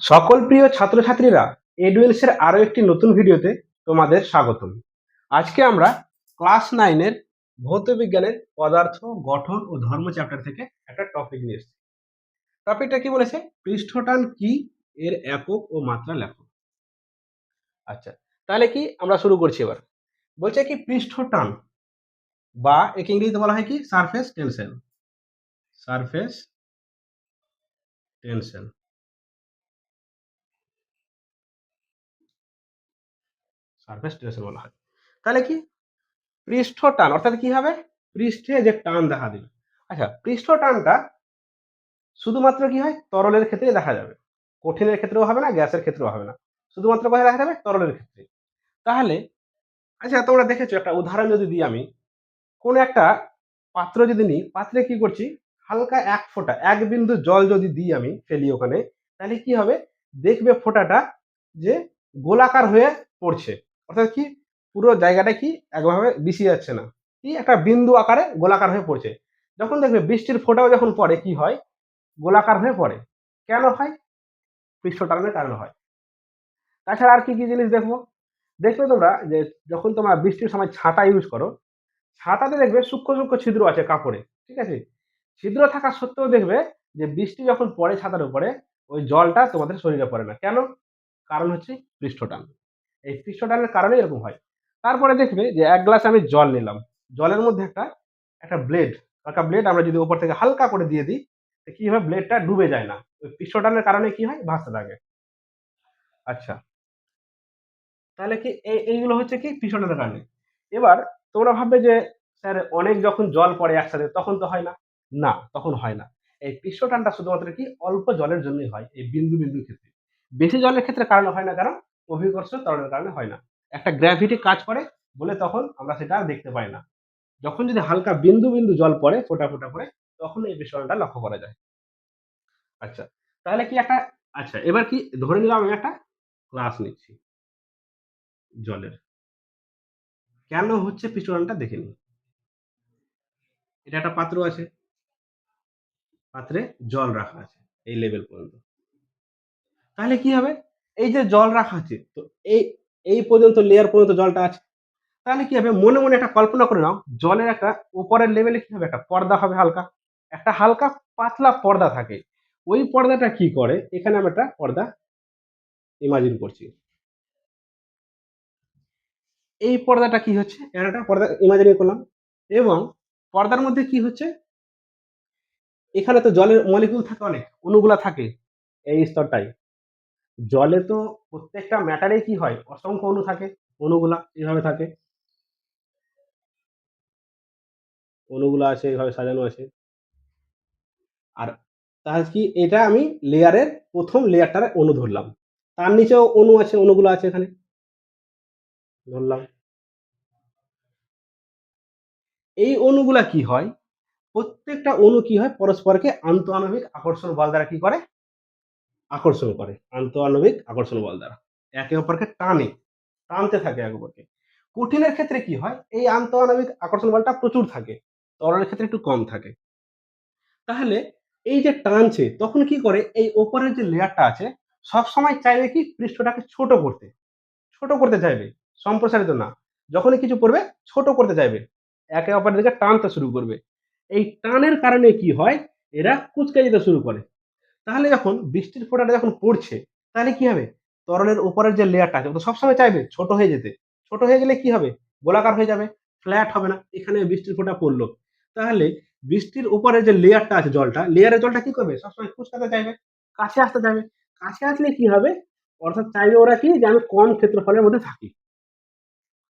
সকল প্রিয় ছাত্রছাত্রীরা এডুয়েলসের আরও একটি নতুন ভিডিওতে তোমাদের স্বাগতম। আজকে আমরা ক্লাস নাইনের ভৌত বিজ্ঞানের পদার্থ, গঠন ও ধর্ম চ্যাপ্টার থেকে একটা টপিক নিয়ে এসেছি। টপিকটা কি বলেছে? পৃষ্ঠটান কি এর একক ও মাত্রা লেখো। আচ্ছা তাহলে কি আমরা শুরু করছি এবার? বলছে কি পৃষ্ঠটান বা একে ইংরেজিতে বলা হয় কি? Surface tension surface tension surface tension বলা হয়। তাহলে কি? পৃষ্ঠ টান, অর্থাৎ কি হবে? পৃষ্ঠে যে টান দেখা দিল আচ্ছা পৃষ্ঠ টানটা শুধুমাত্র কি হয়? তরলের ক্ষেত্রে দেখা যাবে। কঠিনের ক্ষেত্রেও হবে না, গ্যাসের ক্ষেত্রেও হবে না। শুধুমাত্র কোথায় দেখা যাবে? তরলের ক্ষেত্রে। তাহলে আচ্ছা তোমরা দেখেছ একটা উদাহরণ যদি দিই আমি। কোন একটা পাত্র যদি নিই, পাত্রে কি করছি? হালকা এক ফোঁটা, এক বিন্দু জল যদি দিই আমি ফেলি ওখানে, তাহলে কি হবে? দেখবে ফোঁটাটা যে গোলাকার হয়ে পড়ছে। অর্থাৎ কি পুরো জায়গাটা কি একভাবে বিছিয়ে যাচ্ছে না। কি একটা বিন্দু আকারে গোলাকার হয়ে পড়ছে। যখন দেখবে বৃষ্টির ফোঁটাও যখন পড়ে, কি হয়? গোলাকার হয়ে পড়ে। কেন হয়? পৃষ্ঠ টানের কারণে হয়। তাছাড়া আর কি কি জিনিস দেখব? দেখবে তোমরা যে যখন তোমরা বৃষ্টির সময় ছাতা ইউজ করো, ছাতাতে দেখবে সূক্ষ্ম সূক্ষ্ম ছিদ্র আছে কাপড়ে, ঠিক আছে? ছিদ্র থাকা সত্ত্বেও দেখবে যে বৃষ্টি যখন পড়ে ছাতার উপরে, ওই জলটা তোমাদের শরীরে পড়ে না। কেন? কারণ হচ্ছে পৃষ্ঠটান এই পৃষ্ঠটানের কারণে এরকম হয়। তারপরে দেখবে যে এক গ্লাস আমি জল নিলাম। জলের মধ্যে একটা একটা ব্লেড একটা ব্লেড আমরা যদি উপর থেকে হালকা করে দিয়ে দিই, তো কি হয় ব্লেডটা ডুবে যায় না? ওই পৃষ্ঠটানের কারণে কি হয়? ভাসতে থাকে। আচ্ছা। তাহলে কি এই এইগুলো হচ্ছে কি পৃষ্ঠটানের কারণে? এবার তোমরা ভাববে যে, স্যার, অনেক যখন জল পড়ে একসাথে, তখন তো হয় না? না, তখন হয় না। এই পৃষ্ঠটানটা শুধুমাত্র কি অল্প জলের জন্যই হয়, এই বিন্দু বিন্দুর ক্ষেত্রে। বেশি জলের ক্ষেত্রে কারণে হয় না, কারণ অভিকর্ষ ত্বরণের কারণে হয় না। একটা গ্র্যাভিটি কাজ করে বলে তখন আমরা সেটা দেখতে পাই না। যখন যদি হালকা বিন্দু বিন্দু জল পড়ে ফোটা ফোটা করে, তখন এই বিষয়টা লক্ষ্য করা যায়। আচ্ছা তাহলে কি একটা আচ্ছা এবার কি ধরে নিলাম আমি একটা ক্লাস নিচ্ছি জলের। কেন হচ্ছে পিছনটা দেখে নিই। এটা একটা পাত্র আছে। পাত্রে জল রাখা আছে, এই লেভেল পর্যন্ত। তাহলে কি হবে? এই যে জল রাখা আছে, তো এই এই পর্যন্ত লেয়ার পর্যন্ত জলটা আছে, তাহলে কি হবে? মনে মনে একটা কল্পনা করে নাও, জলের একটা উপরের লেভেলে কি হবে? একটা পর্দা হবে হালকা, একটা হালকা পাতলা পর্দা থাকে। ওই পর্দাটা কি করে? এখানে আমি একটা পর্দা ইমাজিন করছি। এই পর্দাটা কি হচ্ছে? একটা পর্দা ইমাজিন করলাম, এবং পর্দার মধ্যে কি হচ্ছে? এখানে তো জলের মলিকুল থাকে অনেক, অণুগুলা থাকে, এই স্তরটাই জলে তো প্রত্যেকটা ম্যাটারে কি হয়? অসংখ্য অণু থাকে, অণুগুলা এইভাবে থাকে। অণুগুলা আছে এইভাবে সাজানো আছে আর তাহলে কি এটা আমি লেয়ারের প্রথম লেয়ারটার অণু ধরলাম। তার নিচেও অণু আছে, অণুগুলো আছে এখানে। ধরলাম। এই অণুগুলা কি হয়? প্রত্যেকটা অণু কি হয়? পরস্পরকে আন্তঃআণবিক আকর্ষণ বল দ্বারা কি করে? আকর্ষণ করে। আন্তঃআণবিক আকর্ষণ বল দ্বারা। একে অপরকে টানে। টানতে থাকে একে অপরকে। কঠিনের ক্ষেত্রে কি হয়? এই আন্তঃআণবিক আকর্ষণ বলটা প্রচুর থাকে। তরলের ক্ষেত্রে একটু কম থাকে। তাহলে এই যে টানছে, তখন কি করে? এই ওপরের যে লেয়ারটা আছে সব সময় চাইবে কি? পৃষ্ঠটাকে ছোট করতে। ছোট করতে চাইবে। সম্প্রসারিত না। যখনই কিছু পড়বে ছোট করতে চাইবে। একে অপরের দিকে টানতে শুরু করবে। এই টানের কারণে কি হয়? এরা কুচকে যেতে শুরু করে। তাহলে যখন বৃষ্টির ফোঁটাটা যখন পড়ছে, তাহলে কি হবে? তরলের উপরের যে লেয়ারটা আছে ও তো সবসময় চাইবে ছোট হয়ে যেতে। ছোট হয়ে গেলে কি হবে? গোলাকার হয়ে যাবে ফ্ল্যাট হবে না। এখানে বৃষ্টির ফোঁটা পড়ল। তাহলে বৃষ্টির উপরে যে লেয়ারটা আছে জলটা লেয়ারের জলটা কি করবে? সবসময় কুচকাতে চাইবে, কাছে আসতে চাইবে। কাছে আসলে কি হবে? অর্থাৎ চাইবে ওরা কি? যে আমি কম ক্ষেত্রফলের মধ্যে থাকি।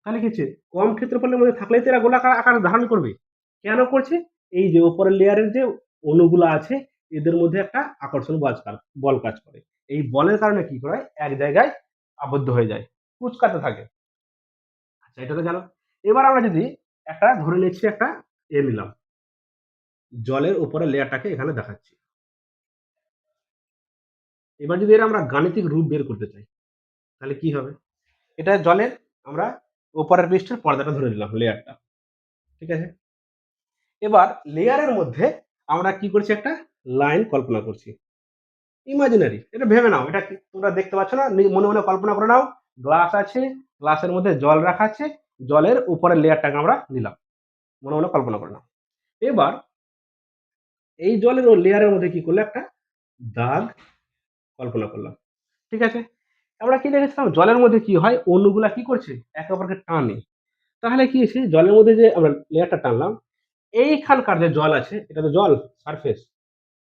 তাহলে কি কম ক্ষেত্রফলের মধ্যে থাকলেই তো এরা গোলাকার আকার ধারণ করবে। কেন করছে? এই যে উপরের লেয়ারের যে অণুগুলো আছে এদের মধ্যে একটা আকর্ষণ বল কাজ- বল কাজ করে। এই বলের কারণে কি করে এক জায়গায় আবদ্ধ হয়ে যায়, কুচকাতে থাকে। আচ্ছা এটা তো গেল এবার আমরা যদি একটা ধরে নিচ্ছি একটা এ নিলাম। জলের উপরে লেয়ারটাকে এখানে দেখাচ্ছি। এবার যদি এর আমরা গাণিতিক রূপ বের করতে চাই, তাহলে কি হবে? এটা জলের আমরা উপরের পৃষ্ঠের পর্দাটা ধরে নিলাম, লেয়ারটা। ঠিক আছে? এবার লেয়ারের মধ্যে আমরা কি করছি একটা লাইন কল্পনা করছি। ইমাজিনারি এটা ভেবে নাও, এটা তোমরা দেখতে পাচ্ছ না? মনে মনে কল্পনা করে নাও। গ্লাস আছে গ্লাসের মধ্যে জল রাখা আছে, জলের উপরের লেয়ারটাকে আমরা নিলাম। মনে মনে কল্পনা করে নাও। এবার, এই জলের ও লেয়ারের মধ্যে কি করল একটা দাগ কল্পনা করলাম। ঠিক আছে? আমরা কি দেখেছিলাম? জলের মধ্যে কি হয়? অণুগুলা কি করছে? একে অপরকে টানে। তাহলে কি হয়েছে? জলের মধ্যে যে আমরা লেয়ারটা টানলাম, এইখানকার যে জল আছে এটা তো জল সারফেস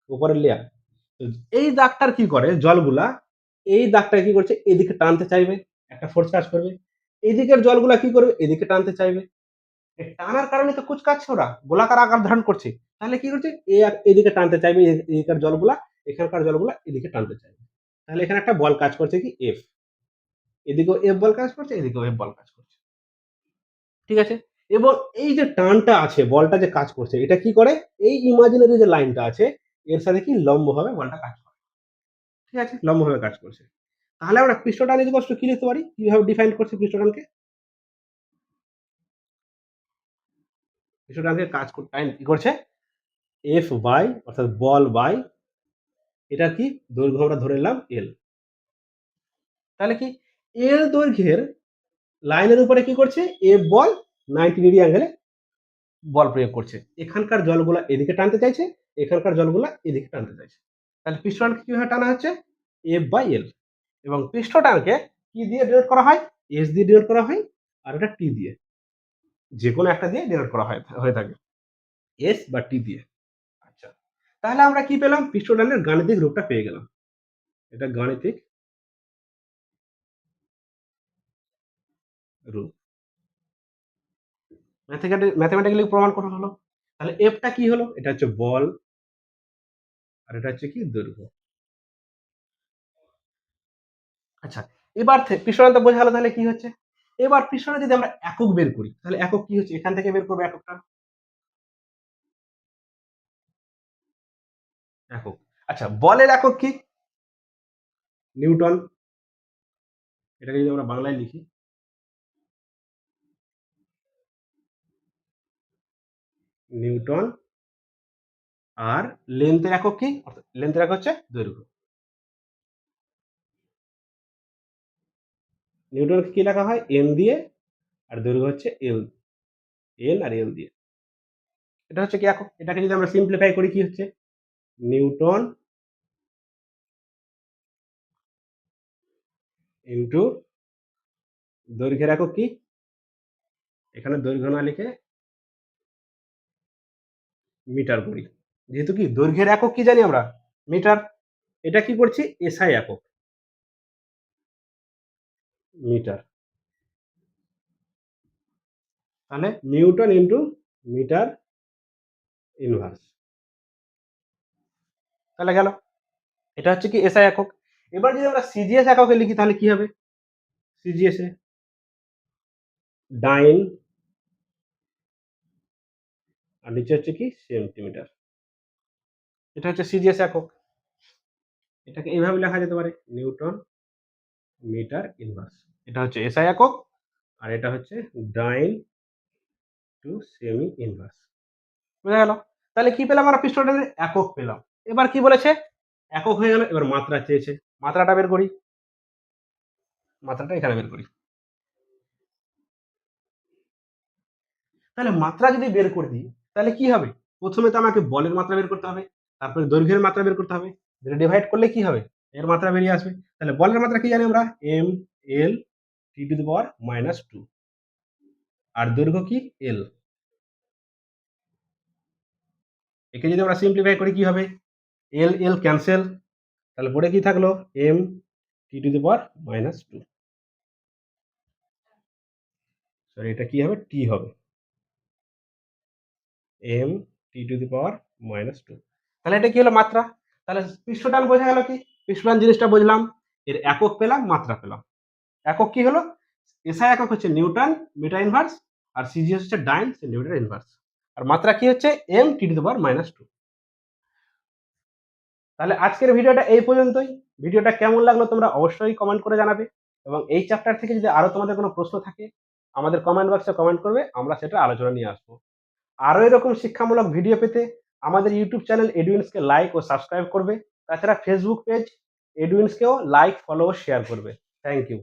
উপরের লেয়ার এই দাগটার কি করে? জলগুলা, এই দাগটা কি করছে? এদিকে টানতে চাইবে, একটা ফোর্স কাজ করবে। এদিকের জলগুলা কি করবে? এদিকে টানতে চাইবে। টানার কারণে তো কুচকাচ্ছে ওরা। গোলাকার আকার ধারণ করছে। তাহলে কি করছে? এ এদিকে টানতে চাইবে এদিকের জলগুলা, এখানকার জলগুলা এদিকে টানতে চাইবে। তাহলে এখানে একটা বল কাজ করছে কি? এফ এদিকেও এফ বল কাজ করছে, এদিকেও এফ বল কাজ করছে। ঠিক আছে? এবং এই যে টানটা আছে, বলটা যে কাজ করছে, এটা কি করে? এই ইমাজিনারি যে লাইনটা আছে এর সাথে কি লম্বভাবে বলটা কাজ করে। ঠিক আছে? লম্বভাবে কাজ করছে। তাহলে আমরা পৃষ্ঠটান ইজ কি লিখতে পারি? কীভাবে ডিফাইন করছে পৃষ্ঠটানকে পৃষ্ঠটানকে কাজ টাইম কি করছে? এফ বাই অর্থাৎ বল বাই এটা কি দৈর্ঘ্য আমরা ধরে নিলাম এল তাহলে কি এল দৈর্ঘ্যের লাইনের উপরে কি করছে? এফ বল নাইনটি ডিগ্রি অ্যাঙ্গেলে বল প্রয়োগ করছে। এখানকার জলগুলা এদিকে টানতে চাইছে এখানকার জলগুলা এদিকে টানতে চাইছে। তাহলে পৃষ্ঠটানকে কীভাবে টানা হচ্ছে? এফ বাই এল এবং পৃষ্ঠটানকে কি দিয়ে ডিনোট করা হয়? এস দিয়ে ডিনোট করা হয় আর এটা টি দিয়ে। যে কোনো একটা দিয়ে ডিনোট করা হয়, হয়ে থাকে। এস বা টি দিয়ে। আচ্ছা। তাহলে আমরা কি পেলাম? পৃষ্ঠটানের গাণিতিক রূপটা পেয়ে গেলাম। এটা গাণিতিক রূপ। ম্যাথমেটিক্যালি প্রমাণ করা হলো। তাহলে এফটা কি হলো? এটা হচ্ছে বল। আর এটা হচ্ছে কি দৈর্ঘ্য। আচ্ছা এবার থে- পৃষ্ঠটানটা বোঝা গেলো তাহলে কি হচ্ছে? এবার পিছনে যদি আমরা একক বের করি তাহলে একক কি হচ্ছে? এখান থেকে বের করব এককটা। একক। আচ্ছা বলের একক কি? নিউটন। এটাকে যদি আমরা বাংলায় লিখি। নিউটন আর লেন্থের একক কি? লেন্থের একক হচ্ছে দৈর্ঘ্য। নিউটন কি লেখা হয়? এন দিয়ে, আর দৈর্ঘ্য হচ্ছে এল এন আর এল দিয়ে। এটা হচ্ছে কি একক? এটাকে যদি আমরা সিম্পলিফাই করি, কি হচ্ছে? নিউটন ইন্টু দৈর্ঘ্যের একক কি? এখানে দৈর্ঘ্য না লিখে মিটার করি। যেহেতু কি দৈর্ঘ্যের একক কি জানি আমরা? মিটার। এটা কি করছি? এসআই একক। মিটার। তাহলে নিউটন ইন্টু মিটার ইনভার্স তাহলে গেল। এটা হচ্ছে কি এসআই একক। এবার যদি আমরা সিজিএস এককে লিখি, তাহলে কি হবে? সিজিএস ডাইন আর নিচে হচ্ছে কি সেন্টিমিটার। এটা হচ্ছে সিজিএস একক। এটাকে এইভাবে লেখা যেতে পারে, নিউটন মিটার ইনভার্স। এটা হচ্ছে এসআই একক আর এটা হচ্ছে ডাইন টু সেমি ইনভার্স। বোঝা গেল? তাহলে কি পেলাম আমরা পিস্টনের একক পেলাম। এবার কি বলেছে? একক হয়ে গেল, এবার মাত্রা চেয়েছে। মাত্রাটা বের করি। মাত্রাটা এখানে বের করি। তাহলে মাত্রা যদি বের করে দিই, তাহলে কি হবে? প্রথমে তো আমাকে বলের মাত্রা বের করতে হবে। তারপরে দৈর্ঘ্যের মাত্রা বের করতে হবে। ডিভাইড করলে কি হবে? এর মাত্রা বেরিয়ে আসবে। তাহলে বলের মাত্রা কি জানি আমরা? M L T to the power minus two আর দৈর্ঘ্য কি? এল একে যদি আমরা সিম্পলিফাই করি কি হবে? এল এল ক্যান্সেল তাহলে পরে কি থাকল? M T to the power minus two sorry এটা কি হবে? টি হবে। M T to the power minus two তাহলে এটা কি হলো মাত্রা? তাহলে পৃষ্ঠটান বোঝা গেল কি? পৃষ্ঠটান জিনিসটা বুঝলাম, এর একক পেলাম, মাত্রা পেলাম। একক কি হলো? এসআই একক হচ্ছে নিউটন মিটার ইনভার্স, আর সিজিএস হচ্ছে ডাইন সেন্টিমিটার ইনভার্স। আর মাত্রা কি হচ্ছে? M T to power minus two তাহলে আজকের ভিডিওটা এই পর্যন্তই। ভিডিওটা কেমন লাগল তোমরা অবশ্যই কমেন্ট করে জানাবে। এবং এই চ্যাপ্টার থেকে যদি আরও তোমাদের কোনো প্রশ্ন থাকে, আমাদের কমেন্ট বক্সে কমেন্ট করবে, আমরা সেটা আলোচনা নিয়ে আসব। আরও এরকম শিক্ষামূলক ভিডিও পেতে আমাদের ইউটিউব চ্যানেল এডুইন্সকে লাইক ও সাবস্ক্রাইব করবে। তাছাড়া ফেসবুক পেজ এডুইন্সকেও লাইক ফলো ও শেয়ার করবে। Thank you